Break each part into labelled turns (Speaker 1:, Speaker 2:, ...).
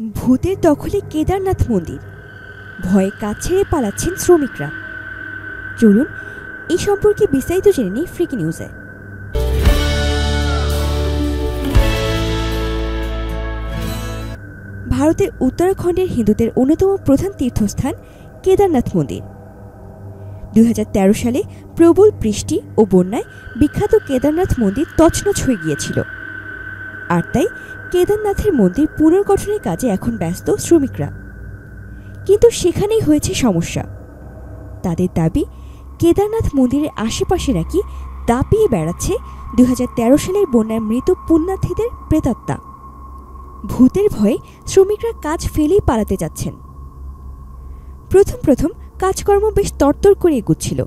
Speaker 1: ভূতের দখলে কেদারনাথ মন্দির। ভয়ে কাজ ছেড়ে পালাচ্ছেন শ্রমিকরা। চলুন এই সম্পর্কে বিস্তারিত জেনে নিই ফ্রিকি নিউজে। ভারতের উত্তরাখণ্ডের হিন্দুদের অন্যতম প্রধান তীর্থস্থান কেদারনাথ মন্দির। দুই হাজার তেরো সালে প্রবল বৃষ্টি ও বন্যায় বিখ্যাত কেদারনাথ মন্দির তছনছ হয়ে গিয়েছিল। আর তাই কেদারনাথের মন্দির পুনর্গঠনের কাজে এখন ব্যস্ত শ্রমিকরা। কিন্তু সেখানেই হয়েছে সমস্যা। তাদের দাবি, কেদারনাথ মন্দিরের আশেপাশে নাকি দাপিয়ে বেড়াচ্ছে দুই সালের বন্যায় মৃত পুণ্যার্থীদের প্রেতাত্মা। ভূতের ভয়ে শ্রমিকরা কাজ ফেলেই পালাতে যাচ্ছেন। প্রথম প্রথম কাজকর্ম বেশ তরতর করে এগুচ্ছিল।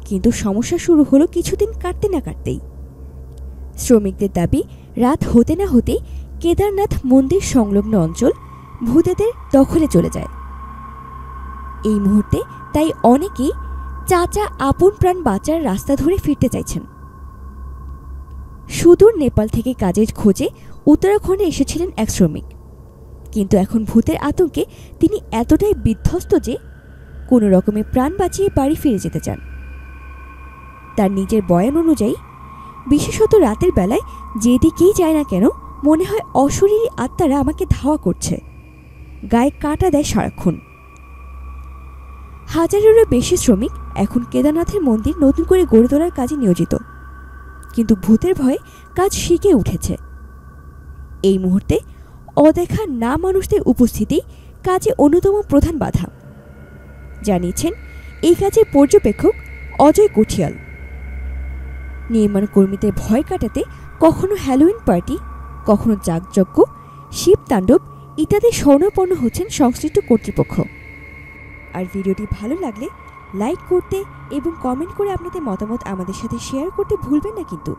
Speaker 1: কিন্তু সমস্যা শুরু হলো কিছুদিন কাটতে না কাটতেই। শ্রমিকদের দাবি, রাত হতে না হতেই কেদারনাথ মন্দির সংলগ্ন অঞ্চল ভূতেদের দখলে চলে যায়। এই মুহূর্তে তাই অনেকেই চাচা আপন প্রাণ বাঁচার রাস্তা ধরে ফিরতে চাইছেন। সুদূর নেপাল থেকে কাজের খোঁজে উত্তরাখণ্ডে এসেছিলেন এক শ্রমিক। কিন্তু এখন ভূতের আতঙ্কে তিনি এতটাই বিধ্বস্ত যে কোনো রকমে প্রাণ বাঁচিয়ে বাড়ি ফিরে যেতে চান। তার নিজের বয়ান অনুযায়ী, বিশেষত রাতের বেলায় যেদিকেই যায় না কেন মনে হয় অশরীরী আত্মারা আমাকে ধাওয়া করছে। গায়ে কাটা দেয় সারাক্ষণ। হাজারেরও বেশি শ্রমিক এখন কেদারনাথের মন্দির নতুন করে গড়ে তোলার কাজে নিয়োজিত। কিন্তু ভূতের ভয়ে কাজ শিখে উঠেছে। এই মুহূর্তে অদেখা না মানুষদের উপস্থিতি কাজে অন্যতম প্রধান বাধা। জানিয়েছেন এই কাজের পর্যবেক্ষক অজয় কঠিয়াল। নির্মাণ কর্মীদের ভয় কাটাতে কখনো হ্যালোইন পার্টি কখনো যাগযজ্ঞ শিব তাণ্ডব ইত্যাদি স্বর্ণপন্ন হচ্ছেন সংশ্লিষ্ট কর্তৃপক্ষ। আর ভিডিওটি ভালো লাগলে লাইক করতে এবং কমেন্ট করে আপনাদের মতামত আমাদের সাথে শেয়ার করতে ভুলবেন না কিন্তু।